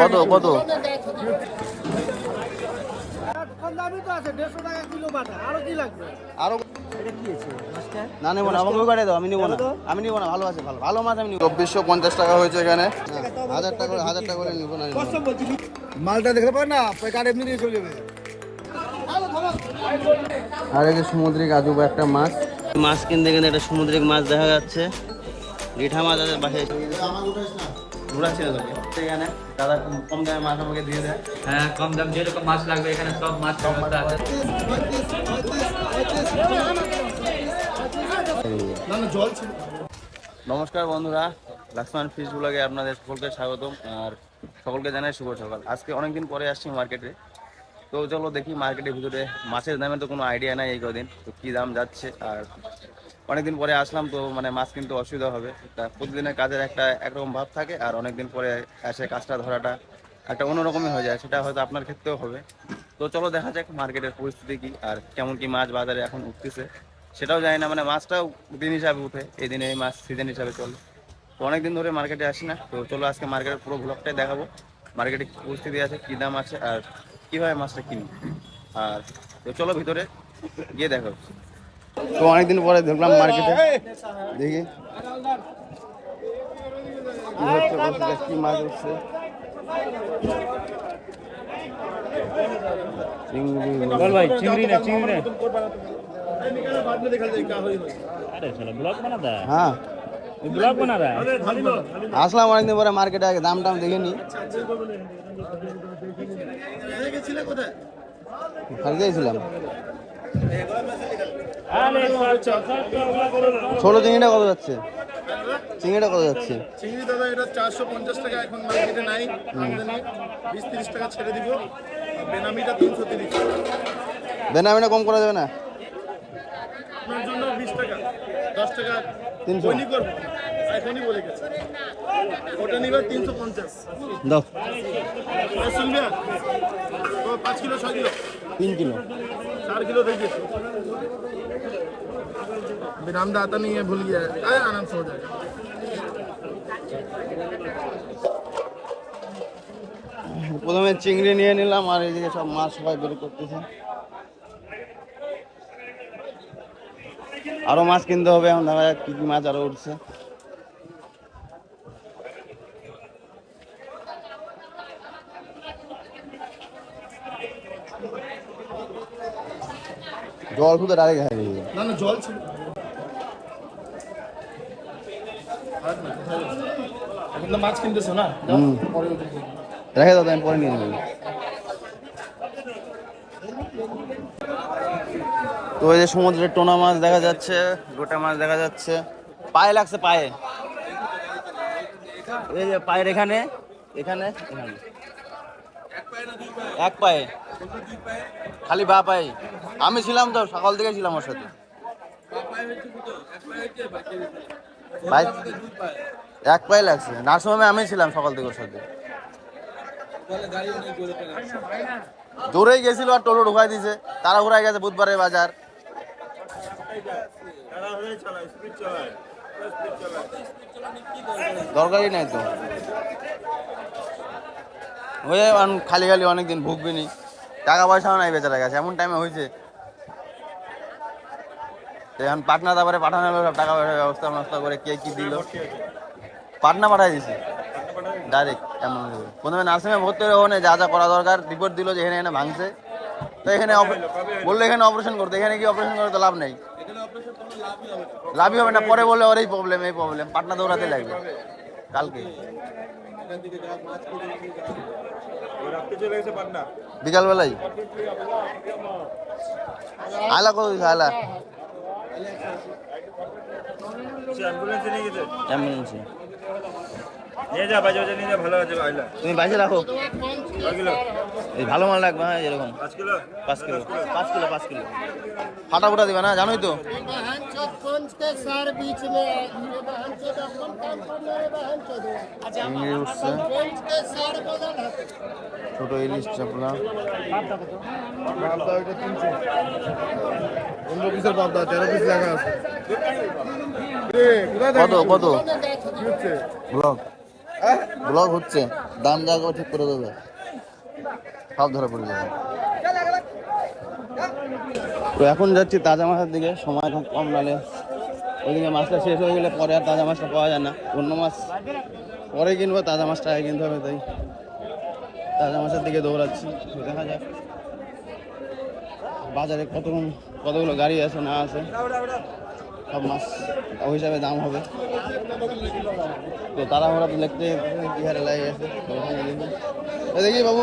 কত কত? কম দামই তো আছে দেড়শো টাকা কিলো বাটা আরও কি লাগবে আরও না নেব না আমাকে ওই দাও আমি নেব না। আমি নেব না ভালো আছে ভালো। ভালো মাছ আমি চব্বিশশো পঞ্চাশ টাকা হয়েছে এখানে। হাজার টাকা করে হাজার টাকা করে নেব না মালটা দেখতে না? কাঠ এমনি দিয়ে চলে যাবে। আর যে সামুদ্রিক আজব একটা মাছ। মাছ কিনতে কিনতে একটা সামুদ্রিক মাছ দেখা যাচ্ছে। রিঠা মাছ আছে বাসে ঘুরাচ্ছি না তোকে সেখানে দাদা কম- কম দামে মাছ আমাকে দিয়ে দেয়। হ্যাঁ কম দাম যেরকম মাছ লাগবে এখানে সব মাছ আছে। নমস্কার বন্ধুরা লক্ষ্মণ ফিশ ব্লগে আপনাদের সকলকে স্বাগতম আর সকলকে জানাই শুভ সকাল। আজকে অনেকদিন পরে আসছি মার্কেটে তো চলো দেখি মার্কেটের ভিতরে মাছের দামের তো কোনো আইডিয়া নাই এই কদিন। তো কী দাম যাচ্ছে আর অনেকদিন পরে আসলাম তো মানে মাছ কিন্তু অসুবিধা হবে। তা প্রতিদিনের কাজের একটা একরকম ভাব থাকে আর অনেকদিন পরে এসে কাজটা ধরাটা একটা অন্যরকমই হয়ে যায়, সেটা হয়তো আপনার ক্ষেত্রেও হবে। তো চলো দেখা যাক মার্কেটের পরিস্থিতি কি আর কেমন কি মাছ বাজারে এখন উঠতেছে। সেটাও জানি না মানে মাছটাও দিন হিসাবে উঠে, এই দিনে এই মাছ সিজন হিসাবে চলে। তো অনেকদিন ধরে মার্কেটে আসি না, তো চলো আজকে মার্কেটের পুরো ব্লগটাই দেখাবো। মার্কেটে কি পরিস্থিতি আছে, কী দাম আছে আর কীভাবে মাছটা কিনি আর তো চলো ভিতরে গিয়ে দেখো তো অনেকদিন পরে ঢুকলাম মার্কেটে দেখি। কি মাছ উঠছে বল ভাই চিংড়ি হ্যাঁ। আসলাম অনেকদিন পরে মার্কেটে আগে দাম টাম দেখে নি। গেছিলাম। ছোট চিংড়িটা কত যাচ্ছে? চিংড়িটা কত যাচ্ছে? চিংড়ি দাদা এটা চারশো পঞ্চাশ টাকা এখন মার্কেটে নাই বিশ তিরিশ টাকা ছেড়ে দিব। বেনামিটা তিনশো তিরিশ। বেনামিটা কম করা যাবে না? আপনার জন্য বিশ টাকা দশ টাকা। তিনশো। বইনি এখনই বলে গেছে। ওটা নিবে তিনশো পঞ্চাশ। দাও। পাঁচ কিলো ছয় কিলো। তিন কিলো। चार किलो दे दीजिए विरामदा आता नहीं है भूल गया है आए आराम से हो जाएगा প্রথমে চিংড়ি নিয়ে নিলাম আর এইদিকে সব মাছ সবাই বের করতেছে আরো মাছ কিনতে হবে এখন দেখা যাক কি কি মাছ আরো উঠছে জল শুধু ডাইরেক্ট খাই দিয়েছে না না জল ছিল। এখন তো মাছ কিনতেছো না? পরে রেখে দাও আমি পরে নিয়ে নেব। তো এই যে সমুদ্রের টোনা মাছ দেখা যাচ্ছে গোটা মাছ দেখা যাচ্ছে। পায়ে লাগছে পায়ে। এই যে পায়ের এখানে এখানে এখানে। এক পায়ে। খালি বা পাই আমি ছিলাম তো, সকাল থেকে ছিলাম ওর সাথে। ভাই, এক পায়ে লাগছে। নার্সমে আমি ছিলাম সকাল থেকে ওর সাথে। জোরেই গেছিল আর টোটো ঢুকাই দিছে। তারা ঘুরাই গেছে বুধবারের বাজার। দরকারই নাই তো। হয়ে খালি খালি অনেকদিন ভুগবি নি টাকা পয়সাও নাই বেচারা গেছে এমন টাইমে হয়েছে। এখন পাটনা তারপরে পাঠানো হলো, সব টাকা পয়সার ব্যবস্থা ব্যবস্থা করে কে কি দিল। পাটনা পাঠাই দিছে। ডাইরেক্ট এমন প্রথমে নার্সিংয়ে ভর্তি হয়ে ওখানে যা যা করা দরকার রিপোর্ট দিল যে এখানে এখানে ভাঙছে। তো এখানে বলল এখানে অপারেশন করতে, এখানে কি অপারেশন করে তো লাভ নেই। লাভই হবে না, পরে বলে ওর এই প্রবলেম এই প্রবলেম পাটনা দৌড়াতে লাগবে। কালকে। বিকালবেলায় আয়লা কত দিচ্ছে আয়লা? অ্যাম্বুলেন্সে নিয়ে যা বাজে বাজে নিয়ে যা ভালো আছে আইলা তুমি বাইশে রাখো। এই ভালো মাল রাখবে হ্যাঁ এরকম। পাঁচ কিলো? পাঁচ কিলো পাঁচ কিলো পাঁচ কিলো। ফাটা ফুটা দিবে না জানোই তো। बहन चोद पंच के सर बीच में ये बहन चोद अपन काम करने रे बहन चोद চিংড়ি উঠছে पंच के सर बदल है ছোট ইলিশ চাপলা পাবদা ওইটা তিনশো পনেরো পিসের পাবদা তেরো পিস লেখা আছে রে, কোথায় কত থাকিস কত তুই? কি হচ্ছে ব্লক ব্লগ হচ্ছে দাম জায়গা ঠিক করে দেবে সব ধরে পড়ে যাবে তো এখন যাচ্ছি তাজা মাছের দিকে সময় এখন কম নালে ওইদিকে মাছটা শেষ হয়ে গেলে পরে আর তাজা মাছটা পাওয়া যায় না। অন্য মাছ পরে কিনবো, তাজা মাছটা আগে কিনতে হবে, তাই। তাজা মাছের দিকে দৌড়াচ্ছি, দেখা যাক। বাজারে কত কতগুলো গাড়ি আছে, না আছে, সব মাছ ওই হিসাবে দাম হবে। তো তারা তো দেখতে কি হারে লাগে গেছে দেখি বাবু।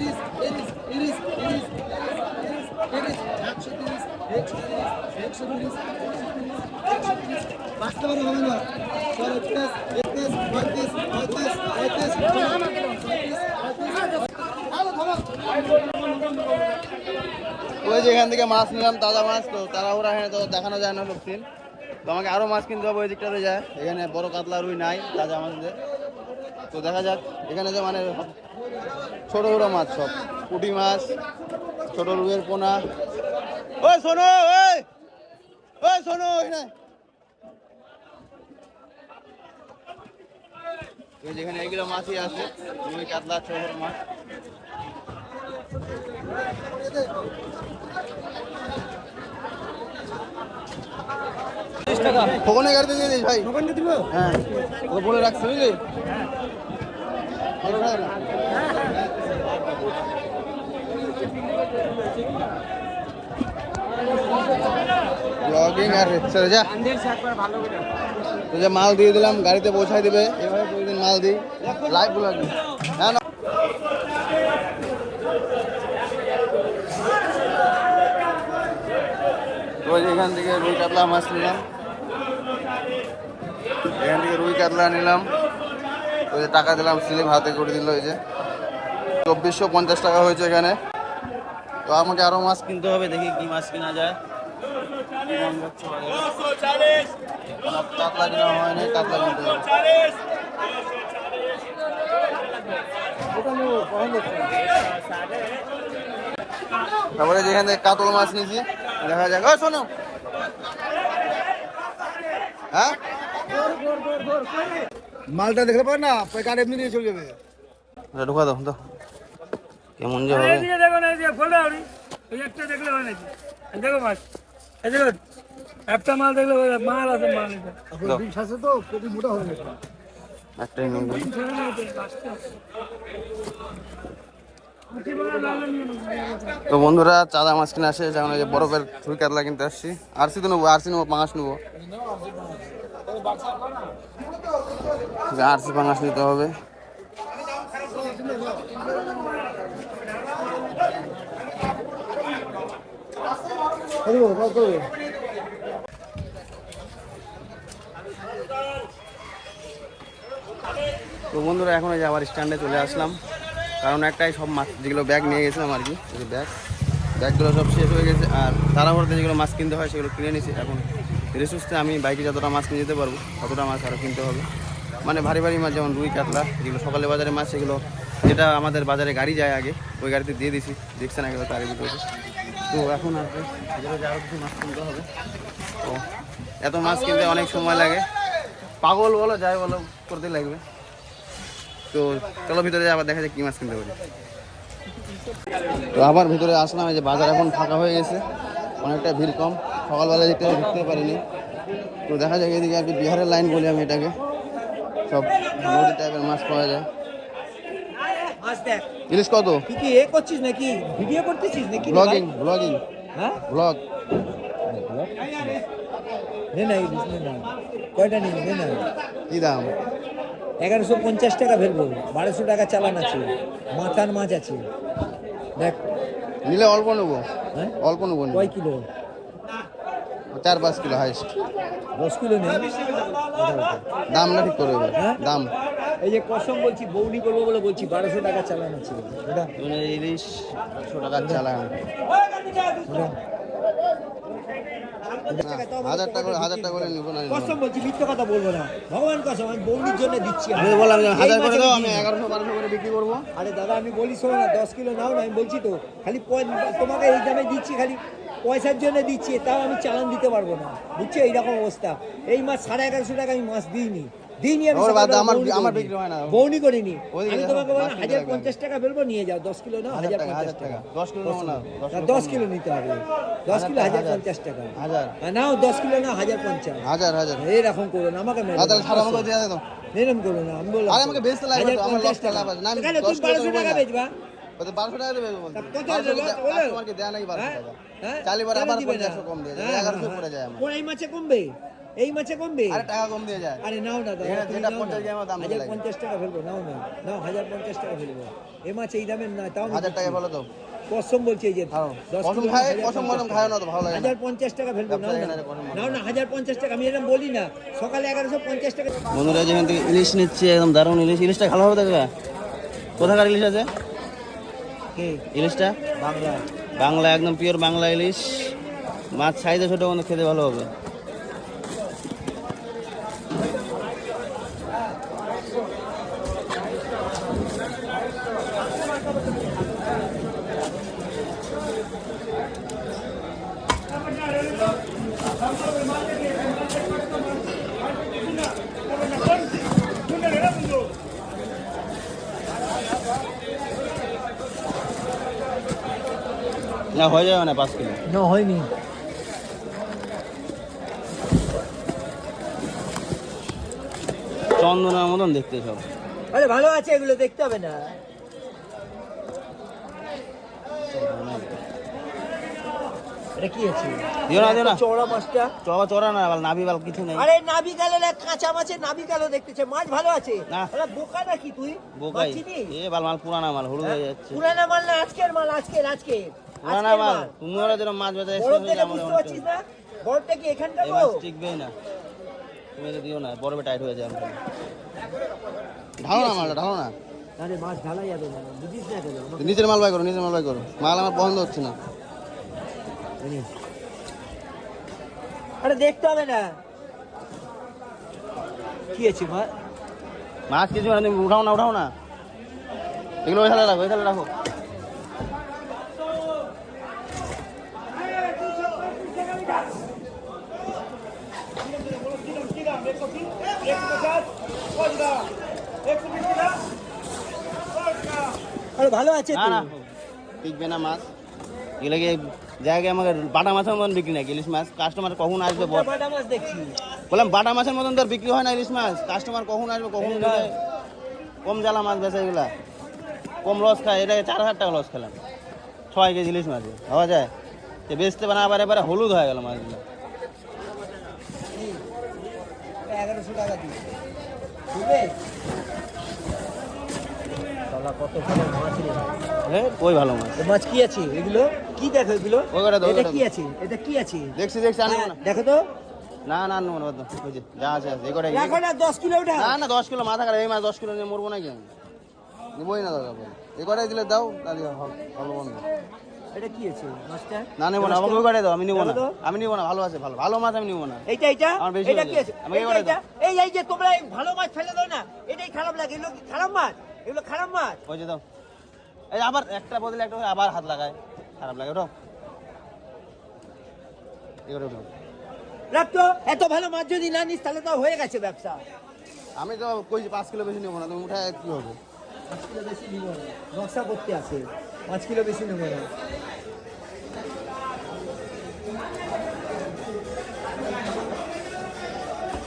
ওই যে এখান থেকে মাছ নিলাম, তাজা মাছ, তো তারা ওরা এখানে তো দেখানো যায় না সব সিন তো আমাকে আরও মাছ কিনতে হবে ওই দিকটাতে যায়। এখানে বড় কাতলা রুই নাই, তাজা মাছ তো দেখা যাক, এখানে যে মানে ছোট বড় মাছ সব। পুঁটি মাছ ছোট রুইয়ের পোনা। ওই শোনো ওই ওই শোনো এখানে ওই যেখানে এইগুলো মাছই আছে রুই কাতলা ছোট মাছ। ফোনে গাড়িতে দিয়ে দিস ভাই। ফোনে দিব? হ্যাঁ। বলে রাখছি বুঝলি? ব্লগিং আর চলে যা। তো যে মাল দিয়ে দিলাম গাড়িতে পৌঁছাই দিবে। এভাবে প্রতিদিন মাল দিই। লাইভ ব্লগিং না না। তো এই যে এখান থেকে রুই কাতলা মাছ নিলাম। এখান থেকে রুই কাতলা নিলাম। ওই যে টাকা দিলাম স্লিপ হাতে করে দিল ওই যে। চব্বিশশো পঞ্চাশ টাকা হয়েছে এখানে। তো আমাকে আরও মাছ কিনতে হবে, দেখি কি মাছ কিনা যায়। কাতলা কিনা হয়নি কাতলা কিনতে তারপরে যেখান থেকে কাতল মাছ নিয়েছি, দেখা যাক। ও শোনো হ্যাঁ? মালটা দেখতে পারে না গাড়ি এমনি নিয়ে চলে যাবে। এটা ঢুকা দাও দাও। কেমন যে হবে। দেখো না আপনি ওই একটা দেখলে হয় নাকি? দেখো মাছ এই দেখো একটা মাল দেখলে মাল আছে মাল এটা দাও। বিষ আছে তো মোটা হয়ে গেছে। একটাই নিয়ে তো। তো বন্ধুরা চাঁদা মাছ কিনে আসে যেমন বরফের ছুই কাতলা কিনতে আসছি। আরসি তো নেব আরসি নেব পাঙাশ নেব। আরসি পাঙাশ নিতে হবে। তো বন্ধুরা, এখন এই যে আবার স্ট্যান্ডে চলে আসলাম। কারণ একটাই সব মাছ যেগুলো ব্যাগ নিয়ে গেছিলাম আর কি ব্যাগ ব্যাগগুলো সব শেষ হয়ে গেছে, আর তাড়াহুড়োতে যেগুলো মাছ কিনতে হয় সেগুলো কিনে নিয়েছি, এখন ধীরে সুস্থে আমি বাইকে যতটা মাছ কিনে যেতে পারব, ততটা মাছ আরও কিনতে হবে। মানে ভারী ভারী মাছ, যেমন রুই, কাতলা যেগুলো সকালে বাজারে মাছ সেগুলো যেটা আমাদের বাজারে গাড়ি যায় আগে, ওই গাড়িতে দিয়ে দিছি, দেখছেন আগে তার ভিতরে। তো এখন আরও কিছু মাছ কিনতে হবে। তো এত মাছ কিনতে অনেক সময় লাগে। পাগল বলো, যাই বলো, করতে লাগবে। তো চলো ভিতরে আবার দেখা যায় কী মাছ কিনতে পারি। তো আবার ভিতরে আসলাম, এই যে বাজার এখন ফাঁকা হয়ে গেছে। অনেকটা ভিড় কম। সকালবেলা দিকটা ঢুকতে পারিনি। তো দেখা যায় এদিকে আর কি বিহারের লাইন বলি আমি এটাকে। সব নদী টাইপের মাছ পাওয়া যায়। ইলিশ কত? তুই কি এ করছিস নাকি? ভিডিও করতেছিস নাকি ব্লগিং ব্লগিং হ্যাঁ? ব্লগ নে না ইলিশ নে না। কয়টা নিবি? নে না। কি দাম? এগারোশো পঞ্চাশ টাকা ফেলব বারোশো টাকা চালান আছে। মাথার মাছ আছে। দেখ। নিলে অল্প নেব। হ্যাঁ অল্প নেব কয় কিলো? চার পাঁচ কিলো হাইস্ট দশ কিলো নেই? দামটা ঠিক করে হ্যাঁ? দাম। এই যে কসম বলছি বৌনি করব বলে বলছি বারোশো টাকা চালান আছে। মানে ইলিশ টাকার চালান। হাজার টাকা হাজার টাকা করে নিবো না কসম বলছি মিথ্যে কথা বলব না। ভগবান কসম আমি বৌনির জন্য দিচ্ছি আমি বললাম হাজার করে দাও আমি এগারোশো বারোশো করে বিক্রি করব। আরে দাদা আমি বলি শোনো না দশ কিলো নাও না আমি বলছি তো খালি তোমাকে এই দামে দিচ্ছি খালি পয়সার জন্য দিচ্ছি তাও আমি চালান দিতে পারব না। বুঝছ? এইরকম অবস্থা। এই মাছ সাড়ে এগারোশো টাকা আমি মাছ দিইনি। দিইনি আমি আমার- আমার বিক্রি হয় না। বৌনি করিনি আমি তোমাকে বললাম হাজার পঞ্চাশ টাকা ফেলব নিয়ে যাও দশ কিলো নাও হাজার পঞ্চাশ টাকা দশ কিলো না দশ কিলো না। নিতে হবে দশ কিলো হাজার। পঞ্চাশ টাকা হাজার নাও দশ কিলো নাও হাজার পঞ্চাশ হাজার হাজার এইরকম করো না আমাকে না। এরকম করো না আমি বললাম আমাকে বেচতে লাগবে আমার লস টাকা টাকা। না, আমি দশ কিলো টাকা বেচবা বারোশো টাকা দেবে। কাস্টমারকে দেয়া নাকি বারোশো? টাকা হ্যাঁ? চালি বার আবার কম দিয়ে হ্যাঁ, এগারোশো হ্যাঁ। পড়ে যায় আমার এই মাছে কমবে এই মাছে কমবে আরে টাকা কম দিয়ে যায়। আরে নাও না দাদা তুমি নাও না। হাজার লাগে। পঞ্চাশ টাকা ফেলব নাও না। নাও হাজার পঞ্চাশ টাকা ফেলব। এ মাছ এই দামের নয় তাও হাজার টাকা বলো তো। কসম বলছি এই যে কসম খায়, কসম মরম খায় না তো, ভালো লাগে না। হাজার পঞ্চাশ টাকা ফেলব নাও না। নাও না হাজার পঞ্চাশ টাকা আমি এরকম বলি না। সকালে এগারোশো পঞ্চাশ টাকা বন্ধুরা যেখান থেকে ইলিশ নিচ্ছে একদম দারুণ ইলিশ। ইলিশটা ভালো হবে দেখবে কোথাকার ইলিশ আছে? কে? ইলিশটা? বাংলা। বাংলা একদম পিওর বাংলা ইলিশ। মাছ সাইজে ছোটো খেতে ভালো হবে। না হয়ে যাবে না পাঁচ কিলো। না হয়নি। চন্দনার মতন দেখতে সব। আরে ভালো আছে এগুলো দেখতে হবে না। এটা কি আছে? দিও না, দিও না। চওড়া মাছটা। চড়া চড়া না বাল নাভি বাল কিছু নেই। আরে নাবি গেলে কাঁচা মাছে নাবি দেখতেছে মাছ ভালো আছে। না। আরে বোকা নাকি তুই? বোকাই। এ বাল মাল পুরানা মাল হলুদ হয়ে। যাচ্ছে। পুরানা মাল না আজকের মাল আজকের। মাল মাছ বেচা বুঝতে পারছিস না? বরফটা কি এখানটা গো মাছ টিকবেই না। তুমি এটা দিও না টাইট হয়ে যায় আমার। ঢালো না মালটা ঢালো না। আরে মাছ ঢালা যাবে না বুঝিস না কেন? আমাকে মাল বাই করো নিজের মাল বাই করো। মাল আমার পছন্দ হচ্ছে না। আরে দেখতে হবে না। কি আছে মাছ কিছু উঠাও না উঠাও না। এগুলো ওই থালে রাখো ওই থালে রাখো। আরে ভালো আছে না না। টিকবে না মাছ। এগুলো গিয়ে জায়গায় আমাকে বাটা মাছের মতন বিক্রি না ইলিশ মাছ। কাস্টমার কখন আসবে বাটা মাছ দেখছি। বললাম বাটা মাছের মতন তো বিক্রি হয় না ইলিশ মাছ। কাস্টমার কখন আসবে কখন কম জ্বালা মাছ বেচে এগুলা। কম লস খায় এটাকে চার হাজার টাকা লস খেলাম। ছয় কেজি ইলিশ মাছ হওয়া যায়? বেচতে পারে আবার এবারে হলুদ হয়ে গেল মাছগুলো। এগারোশো টাকা কত ভালো মাছ রে এ, ওই ভালো মাছ? এ মাছ কি আছে এগুলো? কি দেখো এগুলো? ওই কটা দাও, এটা কটা কি আছে? এটা কি আছে? দেখছি দেখছি আনব না। দেখো তো। না না আনব না বাদ দাও। যা আছে আছে এই কটাই না দশ কিলো ওটা না কিলো মাথা খারাপ এই মাছ দশ কিলো নিয়ে মরবো নাকি আমি? নিবই না দাদা এই দিলে দাও তাহলে হল- ভালো বন্ধু। এটা কি আছে মাছটা না নেব না আমাকে ওই দাও আমি নিবো না। তো। আমি নিবো না ভালো আছে ভালো ভালো মাছ আমি নিবো না। এইটা এইটা? এটা কি আছে? আমাকে এবারে এইটা? এই এই যে তোমরা এই ভালো মাছ ফেলে দাও না এটাই খারাপ লাগে। এগুলো কি খারাপ মাছ? এগুলো খারাপ মাছ? ওই যে দাও। এই আবার একটা বদলে একটা আবার হাত লাগায়। খারাপ লাগে এই করে ওঠো রাখতো এত ভালো মাছ যদি না নিস তাহলে তো হয়ে গেছে ব্যবসা। আমি তো কইছি পাঁচ কিলো বেশি নেব না তুমি উঠায় কি হবে? পাঁচ কিলো বেশি নিব না নকশা করতে আছে। পাঁচ কিলো বেশি নেব না।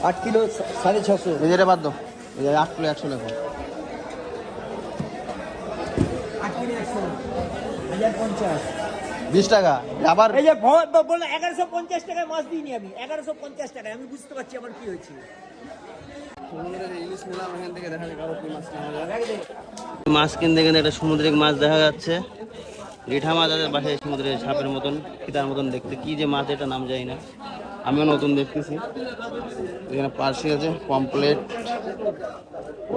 আট কিলো সাড়ে ছশো। এটা বাদ দাও। আট কিলো একশো লেখো। আট কিলো একশো। হাজার পঞ্চাশ। বিশ টাকা। আবার এই যে বলল এগারোশো পঞ্চাশ টাকায় মাছ দিইনি আমি। এগারোশো পঞ্চাশ টাকায়। আমি বুঝতে পারছি আমার কি হয়েছে। মাছ কিনতে কিনতে একটা সামুদ্রিক মাছ দেখা যাচ্ছে। রিঠা মাছ আছে বাসায় সমুদ্রের সাপের মতন ফিতার মতন দেখতে। কি যে মাছ এটা নাম যায় না। আমিও নতুন দেখতেছি। এখানে পার্সি আছে পমপ্লেট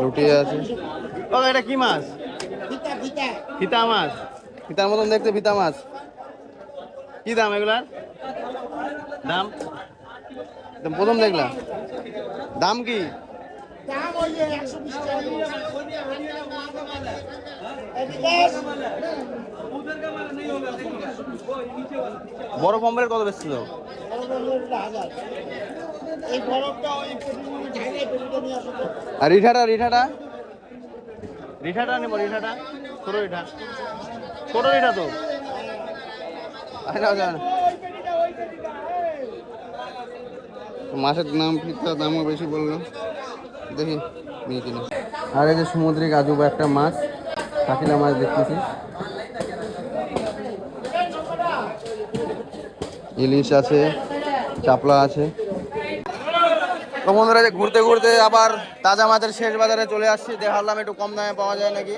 রুটি আছে। ও, এটা কি মাছ? ফিতা মাছ। ফিতার মতন দেখতে, ফিতা মাছ। কি দাম এগুলার? দাম? প্রথম দেখলাম। দাম কি? দাম ওই যে একশো বিশ বড় পমপ্লেট কত বেশি। আর রিঠাটা রিঠাটা? রিঠাটা নেব রিঠাটা। ছোট রিঠা। ছোট রিঠা তো। মাছের নাম ফিরতে দামও বেশি বলল। দেখি কিনে আর এই যে সমুদ্রিক আজুবা একটা মাছ কাকিলা মাছ দেখতেছি। ইলিশ আছে, চাপলা আছে। তো বন্ধুরা যে ঘুরতে ঘুরতে আবার তাজা মাছের শেষ বাজারে চলে আসছি। দেখালাম, একটু কম দামে পাওয়া যায় নাকি?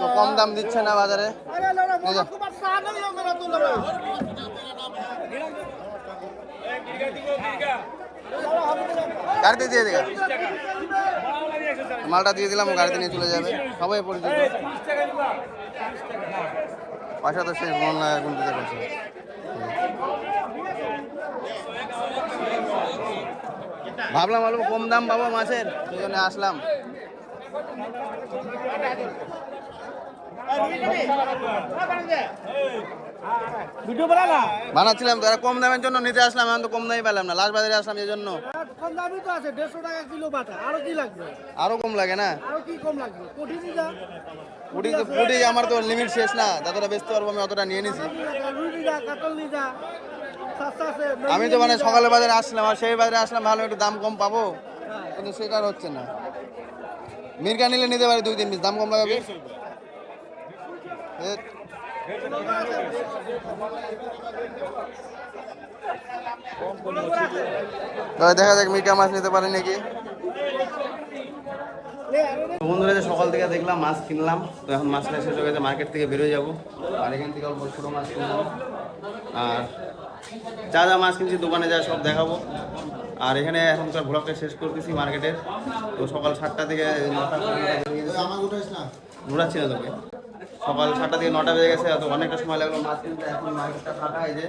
তো কম দাম দিচ্ছে না বাজারে। গাড়িতে দিয়ে দিগা মালটা দিয়ে দিলাম গাড়িতে নিয়ে চলে যাবে। সবাই পরিচিত। পয়সা তো শেষ মন লাগে এখন দিতে পারছে ভাবলাম অল্প কম দাম পাবো মাছের, সেই জন্য আসলাম। বানাচ্ছিলাম তো কম দামের জন্য নিতে আসলাম এখন তো কম দামে পেলাম না লাস্ট বাজারে আসলাম এই জন্য। কম দামি তো আছে দেড়শো টাকা কিলো বাটা আরও কি লাগবে? আরও কম লাগে না? আরও কি কম লাগবে? কোটি পুটি তো পুটি আমার তো লিমিট শেষ না যতটা বেচতে পারব আমি অতটা নিয়ে নিছি। আমি তো মানে সকালে বাজারে আসলাম আর সেই বাজারে আসলাম ভালো একটু দাম কম পাবো কিন্তু সেটা আর হচ্ছে না। মিরকা নিলে নিতে পারি দুই তিন পিস দাম কম লাগাবে। দেখা যাক মিরকা মাছ নিতে পারি নাকি। বন্ধুরা যে সকাল থেকে দেখলাম মাছ কিনলাম, তো এখন মাছটা শেষ হয়ে মার্কেট থেকে বেরোয় যাব। আর এখান থেকে অল্প ছোটো মাছ কিনবো। আর যা যা মাছ কিনছি, দোকানে যা সব দেখাবো। আর এখানে এখনকার ব্লগটা শেষ করতেছি মার্কেটের তো সকাল সাতটা থেকে ঘোরাচ্ছি না তোকে। সকাল সাতটা থেকে নটা বেজে গেছে তো অনেকটা সময় লাগল মাছ কিনতে। এখন মার্কেটটা ফাঁকা এই যে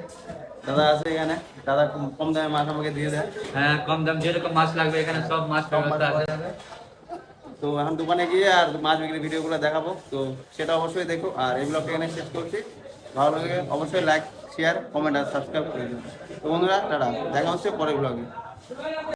দাদা আছে এখানে। দাদা কম দামে মাছ আমাকে দিয়ে দেয়। হ্যাঁ কম দাম যেরকম মাছ লাগবে এখানে সব মাছ আছে। তো এখন দোকানে গিয়ে আর মাছ বিক্রি ভিডিওগুলো দেখাবো। তো সেটা অবশ্যই দেখো। আর এই ব্লগটা এখানে শেষ করছি। ভালো লাগে অবশ্যই লাইক শেয়ার কমেন্ট আর সাবস্ক্রাইব করে দিন তো বন্ধুরা টাটা। দেখা হচ্ছে পরের ব্লগে।